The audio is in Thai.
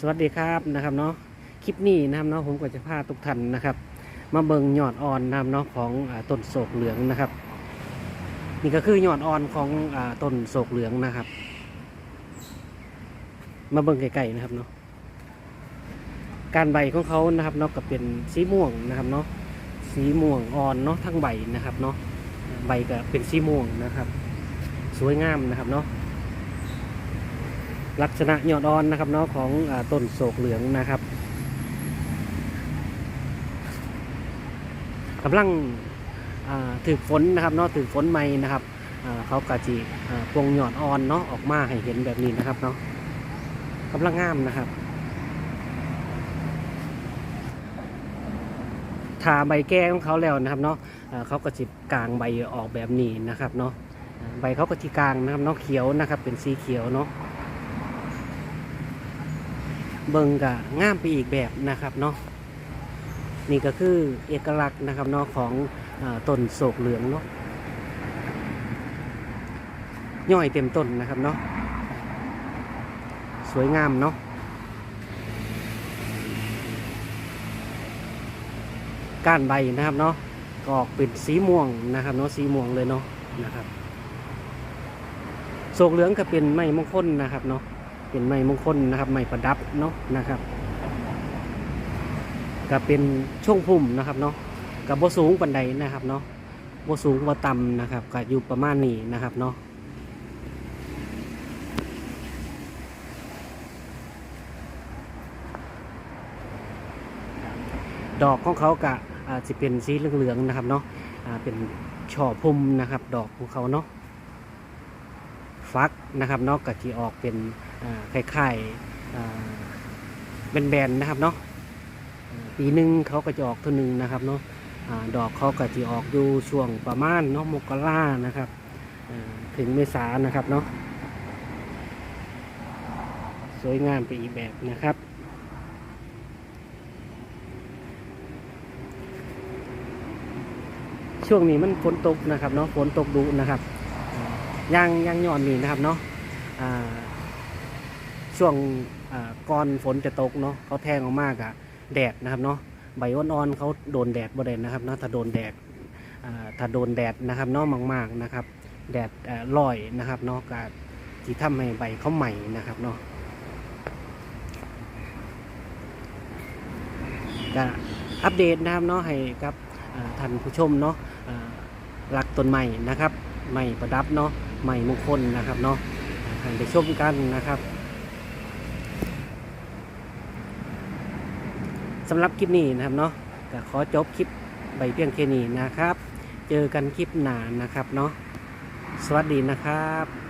สวัสดีครับนะครับเนาะคลิปนี้นะครับเนาะผมก็จะพาทุกท่านนะครับ มาเบิ่งยอดอ่อนนะครับเนาะของอต้นโศกเหลืองนะครับ นี่ก็คือยอดอ่อนของอต้นโศกเหลืองนะครับ มาเบิ่งไกลๆนะครับเนาะการใบของเขานะครับเนาะก็เป็นสีม่วงนะครับเนาะสีม่วงอ่อนเนาะทั้งใบนะครับเนาะใบก็เป็นสีม่วงนะครับ สวยงามนะครับเนาะ ลักษณะยอดอ่อนนะครับเนาะของอต้นโศกเหลืองนะครับกำลังอ่าถือฝนนะครับเนาะถือฝนใหม่นะครับเขากะจีอ่าปวงยอดอ่อนเนาะออกมาให้เห็นแบบนี้นะครับเนาะกำลังงามนะครับทาใบแก้ของเขาแล้วนะครับเนาะเขาก็จิกลางใบออกแบบนี้นะครับเนาะใบเขาก็จีกลางนะครับเนาะเขียวนะครับเป็นสีเขียวเนาะ เบิงกะง่ามไปอีกแบบนะครับเนาะนี่ก็คือเอกลักษณ์นะครับเนาะของอต้นโศกเหลืองเนาะย่อยเต็มต้นนะครับเนาะสวยงามเนาะก้านใบนะครับเนาะก็ออกเป็นสีม่วงนะครับเนาะสีม่วงเลยเนาะนะครับโศกเหลืองก็เป็นไม้มงคลนะครับเนาะ เป็นไม้มงคลนะครับไม้ประดับเนาะนะครับก็เป็นช่วงพุ่มนะครับเนาะกับโบสูงปันใดนะครับเนาะโบสูงโบต่ำนะครับก็อยู่ประมาณนี้นะครับเนาะดอกของเขากะอาจจะเป็นสีเหลืองๆนะครับเนาะเป็นช่อพุ่มนะครับ ดอกของเขาเนาะฟักนะครับเนาะกะจีออกเป็น อ่าคล้ายๆอ่าเป็นแบนๆนะครับเนาะอ่าปีหนึ่งเขาก็จะออกตัวหนึ่งนะครับเนาะอ่าดอกเขาก็จะออกอยู่ช่วงประมาณเนาะมกรานะครับอ่าถึงเมษานะครับเนาะสวยงามไปอีกแบบนะครับ ช่วงนี้มันฝนตกนะครับเนาะฝนตกดุนะครับอ่าย่างย่างย้อนนี่นะครับเนาะอ่า ช่วงก่อนฝนจะตกเนาะเขาแทงออกมากอะแดดนะครับเนาะใบอ่อนๆเขาโดนแดดบ่ได้นะครับเนาะถ้าโดนแดดถ้าโดนแดดนะครับเนาะมากๆนะครับ แดดร่อลอยนะครับเนาะก็ที่ทำให้ใบเขาใหม่นะครับเนาะก็อัปเดตนะครับเนาะให้กับท่านผู้ชมเนาะอ่ารักต้นใหม่นะครับใหม่ประดับเนาะใหม่มงคลนะครับเนาะให้ไปชมกันนะครับ สำหรับคลิปนี้นะครับเนาะก็ขอจบคลิปใบเพียงแค่นี้นะครับ เจอกันคลิปหน้านะครับเนาะสวัสดีนะครับ